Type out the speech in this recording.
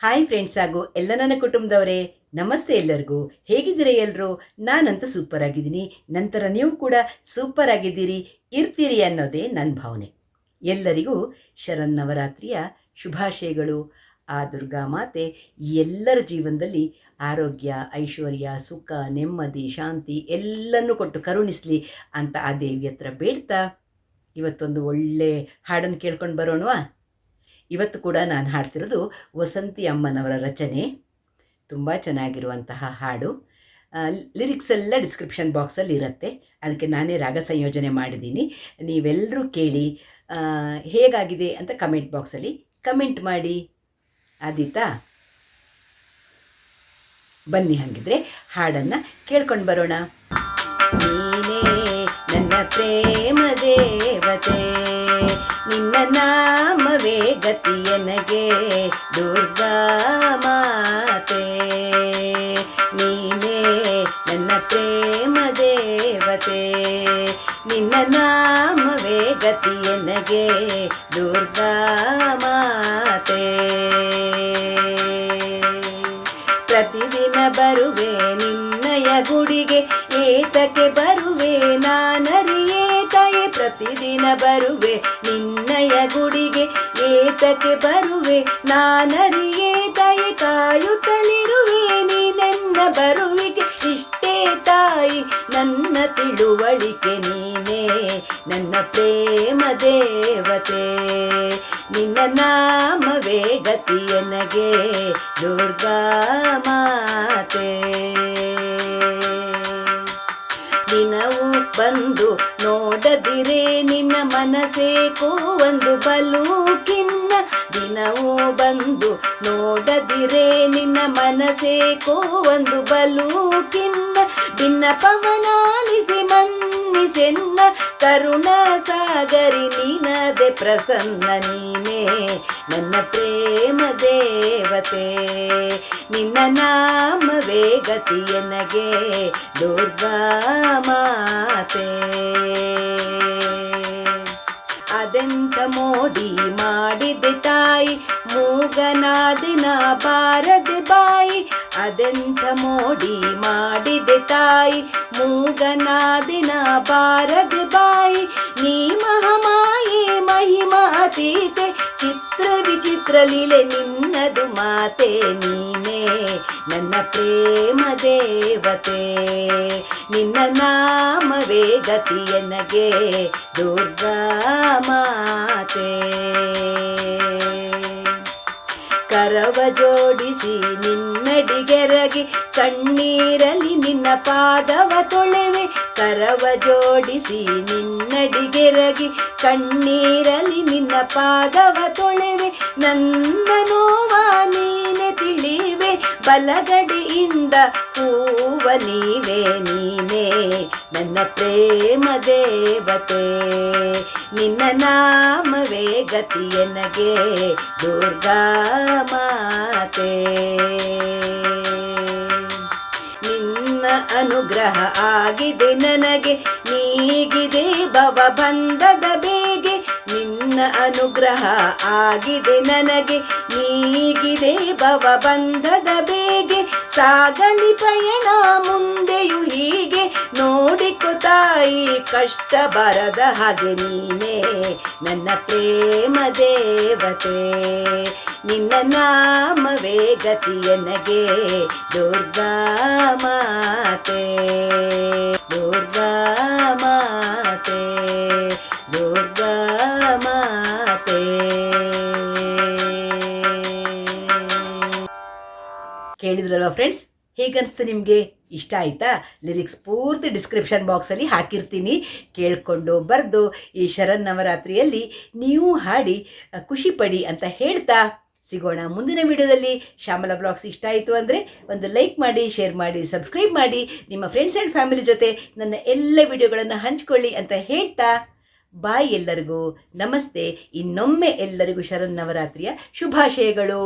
Hi friends ಹಾಗೂ ಎಲ್ಲ ನನ್ನ ಕುಟುಂಬದವರೇ, ನಮಸ್ತೆ ಎಲ್ಲರಿಗೂ. ಹೇಗಿದ್ದೀರಾ ಎಲ್ಲರೂ ನಾನಂತೂ ಸೂಪರ್ ಆಗಿದ್ದೀನಿ. ನಂತರ ನೀವು ಕೂಡ ಸೂಪರ್ ಆಗಿದ್ದೀರಿ, ಇರ್ತೀರಿ ಅನ್ನೋದೇ ನನ್ನ ಭಾವನೆ. ಎಲ್ಲರಿಗೂ ಶರನ್ನವರಾತ್ರಿಯ ಶುಭಾಶಯಗಳು. ಆ ದುರ್ಗಾ ಮಾತೆ ಎಲ್ಲರ ಜೀವನದಲ್ಲಿ ಆರೋಗ್ಯ, ಐಶ್ವರ್ಯ, ಸುಖ, ನೆಮ್ಮದಿ, ಶಾಂತಿ ಎಲ್ಲನೂ ಕೊಟ್ಟು ಕರುಣಿಸಲಿ ಅಂತ ಆ ದೇವಿ ಹತ್ರ ಬೇಡ್ತಾ? ಇವತ್ತೊಂದು ಒಳ್ಳೆ ಹಾಡನ್ನು ಕೇಳ್ಕೊಂಡು ಬರೋಣವಾ? ಇವತ್ತು ಕೂಡ ನಾನು ಹಾಡ್ತಿರೋದು ವಸಂತಿ ಅಮ್ಮನವರ ರಚನೆ. ತುಂಬ ಚೆನ್ನಾಗಿರುವಂತಹ ಹಾಡು. ಲಿರಿಕ್ಸ್ ಎಲ್ಲ ಡಿಸ್ಕ್ರಿಪ್ಷನ್ ಬಾಕ್ಸಲ್ಲಿ ಇರುತ್ತೆ. ಅದಕ್ಕೆ ನಾನೇ ರಾಗ ಸಂಯೋಜನೆ ಮಾಡಿದ್ದೀನಿ. ನೀವೆಲ್ಲರೂ ಕೇಳಿ ಹೇಗಾಗಿದೆ ಅಂತ ಕಮೆಂಟ್ ಬಾಕ್ಸಲ್ಲಿ ಕಮೆಂಟ್ ಮಾಡಿ. ಆದೀತಾ? ಬನ್ನಿ ಹಾಗಿದ್ರೆ ಹಾಡನ್ನು ಕೇಳ್ಕೊಂಡು ಬರೋಣ. ನೀನೇ ನನ್ನ ಪ್ರೇಮ ದೇವತೆ, ನಿನ್ನ ಗತಿಯನಗೆ ದುರ್ಗಾ ಮಾತೆ. ನೀನೇ ನನ್ನ ಪ್ರೇಮ ದೇವತೆ. ನಿನ್ನ ನಾಮವೇ ಗತಿಯನಗೆ ದುರ್ಗಾ ಮಾತೆ. ಪ್ರತಿದಿನ ಬರುವೆ ನಿನ್ನಯ ಗುಡಿಗೆ, ಏತಕ್ಕೆ ಬರುವೆ ನಾನರಿಯೇ. ಪ್ರತಿದಿನ ಬರುವೆ, ನಿನ್ನಯ ಗುಡಿಗೆ ಏತಕ್ಕೆ ಬರುವೆ, ನಾನರಿಯೇ ತಾಯಿ ಕಾಯುತ್ತಲಿರುವೆ, ನೀನೆನ್ನ ಬರುವಿಗೆ ಇಷ್ಟೇ ತಾಯಿ, ನನ್ನ ತಿಳುವಳಿಕೆ ನೀನೇ, ನನ್ನ ಪ್ರೇಮ ದೇವತೆ. ನಿನ್ನ ನಾಮವೇ ಗತಿಯನಗೆ ದುರ್ಗಾ ಮಾತೆ. ಮನಸ್ಸೇಕೋ ಒಂದು ಬಲು ಕಿನ್ನ ದಿನವೂ ಬಂದು ನೋಡದಿರೇ ನಿನ್ನ ಮನಸೇಕೋ ಒಂದು ಬಲು ಕಿನ್ನ ನಿನ್ನ ಪವನಾಲಿಸಿ ಮನ್ನಿಸೆನ್ನ. ಕರುಣ ಸಾಗರಿ ನೀನದೆ ಪ್ರಸನ್ನ ನೀನೇ. ನನ್ನ ಪ್ರೇಮ ದೇವತೆ, ನಿನ್ನ ನಾಮವೇ ಗತಿಯನಗೆ ದುರ್ಗಾ ಮಾತೆ. ಮೂಗನಾದಿನ ಬಾರದೆ ಬಾಯಿ ಅದೆಂತ ಮೋಡಿ ಮಾಡಿದೆ ತಾಯಿ. ಮೂಗನಾದಿನ ಬಾರದೆ ಬಾಯಿ, ನೀ ಮಹಮಾಯಿ ಮಹಿಮಾತೀತೆ ಚಿತ್ರ ವಿಚಿತ್ರ ಲೀಲೆ ನಿನ್ನದು ಮಾತೆ ನೀನೇ. ನನ್ನ ಪ್ರೇಮ ದೇವತೆ, ನಿನ್ನ ನಾಮವೇ ಗತಿಯನಗೆ ದುರ್ಗಾ ಮಾತೆ. ಕರವ ಜೋಡಿಸಿ ನಿನ್ನಡಿಗೆರಗಿ ಕಣ್ಣೀರಲಿ ನಿನ್ನ ಪಾದವ ತೊಳೆವೆ. ಕರವ ಜೋಡಿಸಿ ನಿನ್ನಡಿಗೆರಗಿ ಕಣ್ಣೀರಲಿ ನಿನ್ನ ಪಾದವ ತೊಳೆವೆ. ನನ್ನ ನೋವ ನೀನೆ ತಿಳಿವೆ ಬಲಗಡೆಯಿಂದ ಹೂವ ನೀವೇ ನೀನೇ. ನನ್ನ ಪ್ರೇಮ ದೇವತೆ, ನಿನ್ನ ನಾಮವೇ ಗತಿಯನಗೆ ದುರ್ಗಾ ಮಾತೆ. ನಿನ್ನ ಅನುಗ್ರಹ ಆಗಿದೆ ನನಗೆ, ನೀಗಿದೆ ಭವ ಬಂಧದ ಬೇಗೆ ನಿನ್ನ ಅನುಗ್ರಹ ಆಗಿದೆ ನನಗೆ. ನೀಗಿದೆ ಭವ ಬಂಧದ ಬೇಗೆ. ಸಾಗಲಿ ಪಯಣ ಮುಂದೆಯೂ ಹೀಗೆ. ನೋಡಿಕೊ ತಾಯಿ, ಕಷ್ಟ ಬರದ ಹಾಗೆ ನೀನೇ. ನನ್ನ ಪ್ರೇಮ ದೇವತೆ, ನಿನ್ನ ನಾಮವೇ ಗತಿಯನಗೆ ದುರ್ಗಾ ಮಾತೆ ದುರ್ಗಾ ಮಾತೆ, ದುರ್ಗಾ ಕೇಳಿದ್ರಲ್ವ ಫ್ರೆಂಡ್ಸ್ ಹೇಗನ್ಸ್ತು ನಿಮಗೆ? ಇಷ್ಟ ಆಯಿತಾ? ಲಿರಿಕ್ಸ್ ಪೂರ್ತಿ ಡಿಸ್ಕ್ರಿಪ್ಷನ್ ಬಾಕ್ಸಲ್ಲಿ ಹಾಕಿರ್ತೀನಿ. ಕೇಳಿಕೊಂಡು ಬರೆದು ಈ ಶರನ್ನವರಾತ್ರಿಯಲ್ಲಿ ನೀವು ಹಾಡಿ ಖುಷಿ ಪಡಿ ಅಂತ ಹೇಳ್ತಾ ಸಿಗೋಣ ಮುಂದಿನ ವಿಡಿಯೋದಲ್ಲಿ. ಶ್ಯಾಮಲ ಬ್ಲಾಗ್ಸ್ ಇಷ್ಟ ಆಯಿತು ಅಂದರೆ ಒಂದು ಲೈಕ್ ಮಾಡಿ ಶೇರ್ ಮಾಡಿ ಸಬ್ಸ್ಕ್ರೈಬ್ ಮಾಡಿ. ನಿಮ್ಮ ಫ್ರೆಂಡ್ಸ್ ಆ್ಯಂಡ್ ಫ್ಯಾಮಿಲಿ ಜೊತೆ ನನ್ನ ಎಲ್ಲ ವಿಡಿಯೋಗಳನ್ನು ಹಂಚ್ಕೊಳ್ಳಿ ಅಂತ ಹೇಳ್ತಾ ಬಾಯ್ ಎಲ್ಲರಿಗೂ. ನಮಸ್ತೆ. ಇನ್ನೊಮ್ಮೆ ಎಲ್ಲರಿಗೂ ಶರನ್ನವರಾತ್ರಿಯ ಶುಭಾಶಯಗಳು.